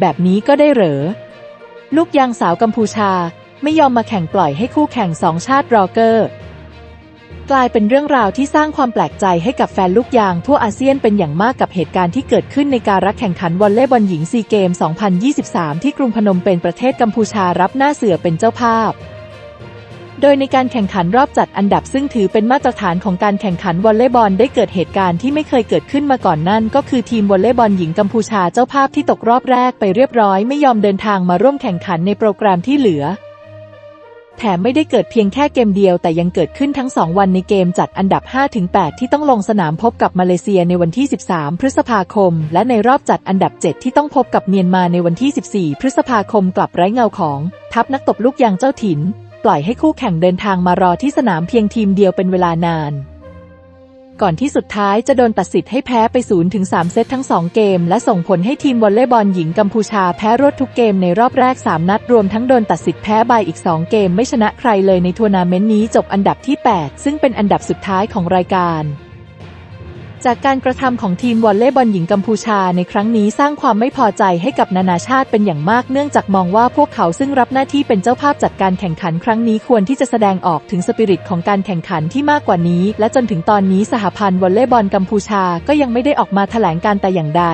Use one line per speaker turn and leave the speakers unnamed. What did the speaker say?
แบบนี้ก็ได้เหรอ ลูกยางสาวกัมพูชาไม่ยอมมาแข่งปล่อยให้คู่แข่งสองชาติรอเกอร์ กลายเป็นเรื่องราวที่สร้างความแปลกใจให้กับแฟนลูกยางทั่วอาเซียนเป็นอย่างมากกับเหตุการณ์ที่เกิดขึ้นในการรักแข่งขันวอลเลย์บอลหญิงซีเกม 2023 ที่กรุงพนมเป็นประเทศกัมพูชารับหน้าเสือเป็นเจ้าภาพ โดยในการแข่งขันรอบจัดอันดับซึ่งถือเป็นมาตรฐานของการแข่งขันวอลเลย์บอลได้เกิดเหตุการณ์ที่ไม่เคยเกิดขึ้นมาก่อนนั่น ก็คือทีมวอลเลย์บอลหญิงกัมพูชาเจ้าภาพที่ตกรอบแรกไปเรียบร้อยไม่ยอมเดินทางมาร่วมแข่งขันในโปรแกรมที่เหลือแถมไม่ได้เกิดเพียงแค่เกมเดียวแต่ยังเกิดขึ้นทั้ง 2 วันในเกมจัดอันดับ 5-8 ที่ต้องลงสนามพบกับมาเลเซียในวันที่ 13 พฤษภาคม และในรอบจัดอันดับ 7 ที่ต้องพบกับเมียนมาในวันที่ 14 พฤษภาคมกลับไร้เงาของ ทัพนักตบลูกยางเจ้าถิ่น ปล่อยให้คู่แข่งเดินทางมารอที่สนามเพียงทีมเดียวเป็นเวลานาน ก่อนที่สุดท้ายจะโดนตัดสิทธิ์ให้แพ้ไป0ถึง3เซตทั้ง 2 เกม และส่งผลให้ทีมวอลเลย์บอลหญิงกัมพูชาแพ้รวดทุกเกมในรอบแรก 3 นัดรวมทั้งโดนตัดสิทธิ์แพ้ใบอีก 2 เกมไม่ชนะใครเลยในทัวร์นาเมนต์นี้จบอันดับที่ 8 ซึ่งเป็นอันดับสุดท้ายของรายการ จากการกระทำของทีมวอลเลย์บอลหญิงกัมพูชาในครั้งนี้สร้างความไม่พอใจให้กับนานาชาติเป็นอย่างมากเนื่องจากมองว่าพวกเขาซึ่งรับหน้าที่เป็นเจ้าภาพจัดการแข่งขันครั้งนี้ควรที่จะแสดงออกถึงสปิริตของการแข่งขันที่มากกว่านี้ และจนถึงตอนนี้สหพันธ์วอลเลย์บอลกัมพูชาก็ยังไม่ได้ออกมาแถลงการแต่อย่างใด